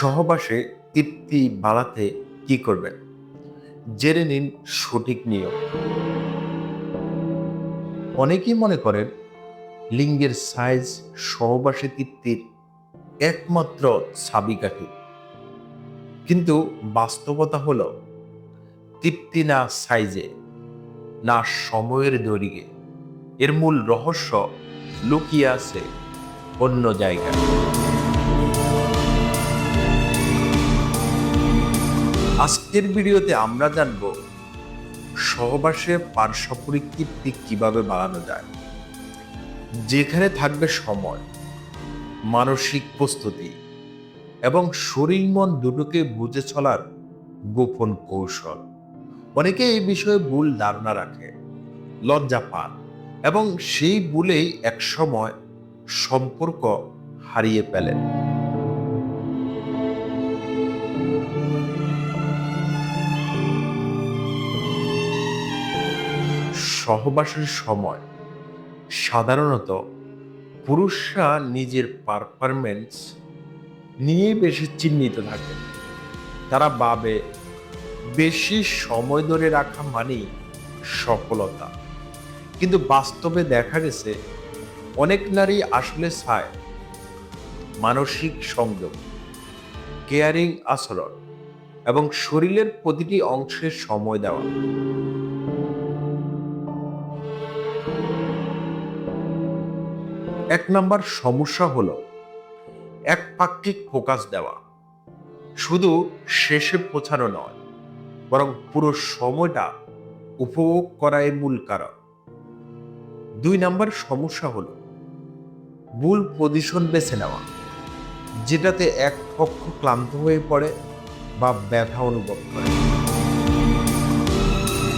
সহবাসে তৃপ্তি বাড়াতে কি করবেন? জেনে নিন সঠিক নিয়ম। অনেকেই মনে করেন, লিঙ্গের সাইজ সহবাসে তৃপ্তির একমাত্র চাবিকাঠি। কিন্তু বাস্তবতা হলো, তৃপ্তি না সাইজে, না সময়ের দৈর্ঘ্যে, এর মূল রহস্য লুকিয়ে আছে অন্য জায়গায়। আজকের ভিডিওতে আমরা জানব সহবাসে পার্শ্বপরিক তৃপ্তি কীভাবে বাড়ানো যায়। যেখানে থাকবে সময়, মানসিক প্রস্তুতি এবং শরীর মন দুটোকে বুঝে চলার গোপন কৌশল। অনেকে এই বিষয়ে ভুল ধারণা রাখে, লজ্জা পান এবং সেই ভুলেই একসময় সম্পর্ক হারিয়ে ফেলেন সহবাসের সময়। সাধারণত পুরুষরা নিজের পারফরমেন্স নিয়ে বেশি চিহ্নিত থাকে। তারা ভাবে বেশি সময় ধরে রাখা মানেই সফলতা। কিন্তু বাস্তবে দেখা গেছে, অনেক নারী আসলে চায় মানসিক সংযোগ কেয়ারিং আচরণ এবং শরীরের প্রতিটি অংশের সময় দেওয়া। এক নম্বর সমস্যা হলো এক পাক্ষিক ফোকাস দেওয়া। শুধু শেষে পৌঁছানো নয়, বরং পুরো সময়টা উপভোগ করাই মূল কারণ। দুই নাম্বার সমস্যা হলো ভুল পজিশন বেছে নেওয়া, যেটাতে এক পক্ষ ক্লান্ত হয়ে পড়ে বা ব্যথা অনুভব করে।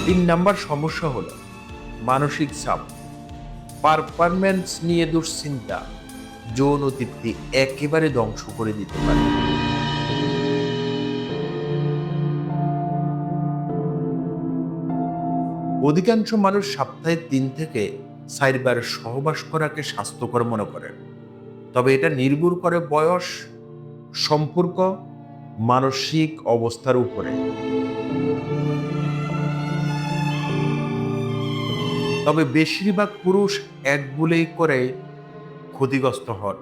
তিন নাম্বার সমস্যা হলো মানসিক চাপ। পারফরমেন্স নিয়ে দুশ্চিন্তা। যৌন তৃপ্তি একেবারে ধ্বংস করে দিতে পারে। অধিকাংশ মানুষ সপ্তাহে তিন থেকে চারবার সহবাস করাকে স্বাস্থ্যকর মনে করেন। তবে এটা নির্ভর করে বয়স, সম্পর্ক, মানসিক অবস্থার উপরে। তবে বেশিরভাগ পুরুষ এক বলেই করে ক্ষতিগ্রস্ত হন।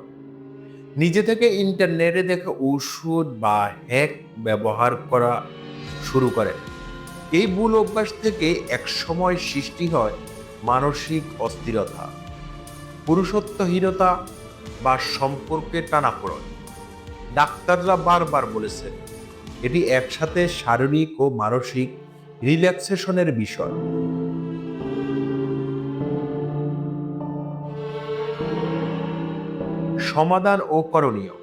নিজে থেকে ইন্টারনেটে দেখে ওষুধ বা হ্যাক ব্যবহার করা শুরু করেন। এই ভুল অভ্যাস থেকে এক সময় সৃষ্টি হয় মানসিক অস্থিরতা, পুরুষত্বহীনতা বা সম্পর্কে টানাপোড়ন। ডাক্তাররা বারবার বলেছেন, এটি একসাথে শারীরিক ও মানসিক রিল্যাক্সেশনের বিষয়। সমাধান ও করণীয়।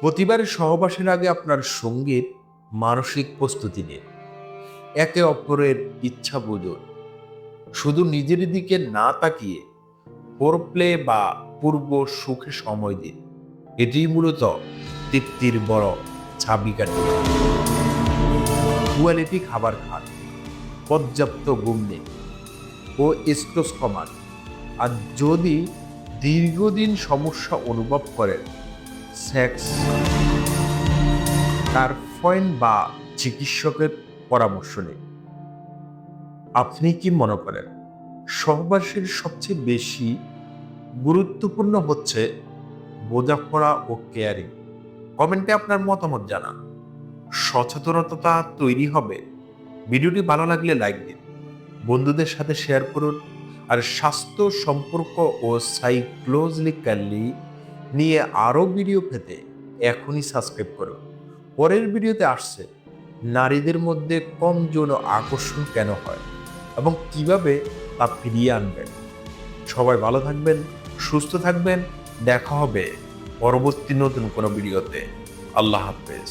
প্রতিবার সহবাসের আগে আপনার সংগীত মানসিক প্রস্তুতি নিন। একে অপরের ইচ্ছা বুঝুন। শুধু নিজের দিকে না তাকিয়ে প্লে বা পূর্ব সুখে সময় দিন। এটি মূলত তৃপ্তির বড় চাবিকাঠি কোয়ালিটি খাবার খান। পর্যাপ্ত ঘুম নিন। ও স্টোস কমান। আর যদি দীর্ঘদিন সমস্যা অনুভব করেন। সেক্স, তার পয়েন্ট বা চিকিৎসকের পরামর্শ নিন আপনি কি মনে করেন, সহবাসের সবচেয়ে বেশি গুরুত্বপূর্ণ হচ্ছে বোঝাপড়া ও কেয়ারিং? কমেন্টে আপনার মতামত জানান। সচেতনতা তৈরি হবে। ভিডিওটি ভালো লাগলে লাইক দিন। বন্ধুদের সাথে শেয়ার করুন। আর স্বাস্থ্য সম্পর্ক ও সাইক্লোজলিক্যালি নিয়ে আরও ভিডিও পেতে এখনই সাবস্ক্রাইব করুন পরের ভিডিওতে আসছে, নারীদের মধ্যে কম যৌন আকর্ষণ কেন হয় এবং কীভাবে তা ফিরিয়ে আনবেন। সবাই ভালো থাকবেন, সুস্থ থাকবেন, দেখা হবে পরবর্তী নতুন কোনো ভিডিওতে আল্লাহ হাফেজ।